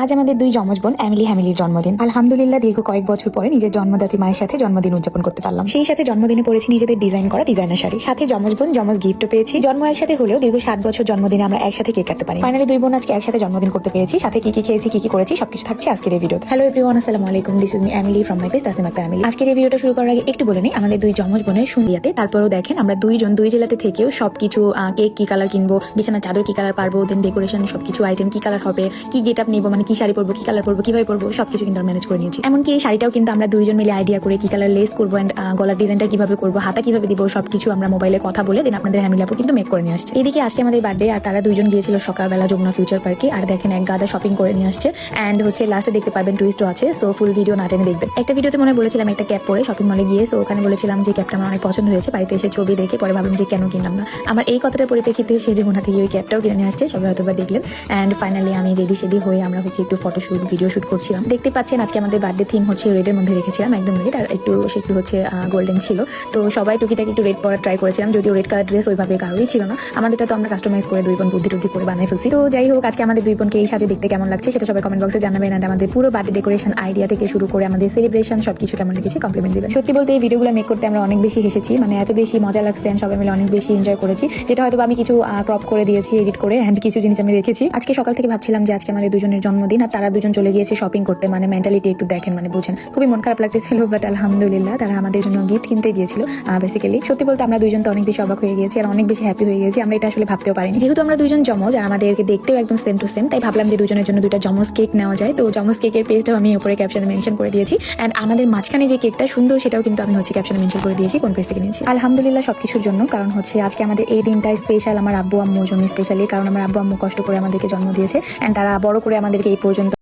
আজ আমাদের দুই যমজ বোন, অ্যামিলি হ্যামিলির জন্মদিন। আলহামদুলিল্লাহ, দীর্ঘ কয়েক বছর পরে নিজের জন্মদাত্রী মায়ের সাথে জন্মদিন উদযাপন করতে পারলাম। সেই সাথে জন্মদিনে পড়েছি নিজেদের ডিজাইন করা ডিজাইনার শাড়ি। সাথে যমজ বোন, যমজ গিফটও পেয়েছি। জন্ম একসাথে হলেও দীর্ঘ সাত বছর জন্মদিনে আমরা একসাথে কেক কাটতে পারি। ফাইনালি দুই বোন আজকে একসাথে জন্মদিন করতে পেরেছি। সাথে কি কি খেয়েছি, কি কি করেছি, সবকিছু থাকছে আজকের এই ভিডিওতে। হ্যালো এভরিওয়ান আসসালামু আলাইকুম। This is me Emily from my page Tasima family আজকের এই ভিডিওটা শুরু করার আগে একটু বলে নিই, আমাদের দুই যমজ বোনের সুন্দিয়াতে তারপরেও দেখেন আমরা দুইজন দুই জেলাতে থেকেও সবকিছু কেক কি কালার কিনবো, বিছানার চাদর কি কালার পারব দেন ডেকোরেশন সবকিছু আইটেম কি কালার হবে, কি গেট আপ নিবো মানে কি শাড়ি পরবো, কি কালার পরবো, কীভাবে পরবো, সবকিছু কিন্তু ম্যানেজ করে নিয়েছি। এমনকি এই শাড়িটাও কিন্তু আমরা দুইজন মিলে আইডিয়া করে কি কালার লেস করব অ্যান্ড গলার ডিজাইনটা কীভাবে করব, হাতা কীভাবে দিব, সবকিছু আমরা মোবাইলে কথা বলে দেন আপনাদের হ্যামিলি আপু কিন্তু মেক করে নিয়ে আসছে। এদিকে আজকে আমাদের বার্থডে আর তারা দুইজন গিয়েছিল সকালবেলা যমুনা ফিউচার পার্কে আর দেখেন এক গাদা শপিং করে নিয়ে আসছে। অ্যান্ড হচ্ছে লাস্টে দেখতে পারবেন টুইস্টও আছে সো ফুল ভিডিও না টেনে দেখবেন। একটা ভিডিওতে মনে বলেছিলাম একটা ক্যাপ পরে শপিং মলে গিয়ে সো ওখানে বলেছিলাম যে ক্যাপটা আমার অনেক পছন্দ হয়েছে, বাড়িতে এসে ছবি দেখে পরে ভাবলাম যে কেন কিনলাম না। আমার এই কথাটার পরিপ্রেক্ষিতে সে যমুনা থেকে ওই ক্যাপটাও কিনে নিয়ে আসছে, সবাই হয়তো বা দেখলেন। অ্যান্ড ফাইনালি আমি রেডি সেডি হয়ে আমরা হচ্ছে একটু ফটোশুট ভিডিও শুট করছিলাম। দেখতে পাচ্ছেন, আজকে আমাদের বার্থডে থিম হচ্ছে রেডের মধ্যে রেখেছিলাম, একদম রেড আর একটু সে একটু হচ্ছে গোল্ডেন ছিল। তো সবাই টুকিটাকি একটু রেড পরার ট্রাই করেছিলাম, যদিও রেড কালার ড্রেস ওইভাবে কারোরই ছিল না। আমাদেরটা তো আমরা কাস্টমাইজ করে দুই বোন বুদ্ধি টুদ্ধি করে বানিয়ে ফেলছি। তো যাই হোক, আজকে আমাদের দুই বোনকে এই সাজে দেখতে কেমন লাগছে সেটা সবাই কমেন্ট বক্সে জানাবেন আর আমাদের পুরো বার্থডে ডেকোরেশন আইডিয়া থেকে শুরু করে আমাদের সেলিব্রেশন সবকিছু কেমন লেগেছে কমপ্লিমেন্ট দেবেন। সত্যি বলতে এই ভিডিওগুলো মেক করতে আমরা অনেক বেশি হেসেছি মানে এত বেশি মজা লাগছে সবাই মিলে অনেক বেশি এনজয় করেছি। যেটা হয়তো আমি কিছু ক্রপ করে দিয়েছি এডিট করে অ্যান্ড কিছু জিনিস আমি রেখেছি। আজকে সকাল থেকে ভাবছিলাম যে আজকে আমাদের দুজনের জন্মদিন আর তারা দুজন চলে গিয়েছে শপিং করতে। মানে মেন্টালিটি একটু দেখেন মানে বুঝেন। খুবই মন খারাপ লাগতেছিল বাট আলহামদুলিল্লাহ তারা আমাদের জন্য গিফট কিনতে গিয়েছিল। বেসিক্যালি সত্যি বলতে আমরা দুজন তো অনেক বেশি অবাক হয়ে গিয়েছি আর অনেক বেশি হ্যাপি হয়ে গেছি আমরা এটা আসলে ভাবতেও পারিনি। যেহেতু আমরা দুজন জমজ আর আমাদেরকে দেখতেও একদম সেম টু সেম তাই ভাবলাম যে দুজনের জন্য দুইটা জমজ কেক নেওয়া যায়। তো জমজ কেকের পেজটাও আমি উপরে ক্যাপশনে মেনশন করে দিয়েছি। অ্যান্ড আমাদের মাঝখানে যে কেকটা সুন্দর, সেটাও কিন্তু আমি হচ্ছে ক্যাপশনে মেনশন করে দিয়েছি, কোন পেজ থেকে নিয়েছি। আলহামদুলিল্লাহ সবকিছুর জন্য, কারণ হচ্ছে আজকে আমাদের এই দিনটা স্পেশাল আমার আব্বু আম্মুর জন্য স্পেশালি কারণ আমার আব্বু আম্মু কষ্ট করে আমাদেরকে জন্ম দিয়েছে। অ্যান্ড তারা বড় করে আমাদেরকে এই পর্যন্ত।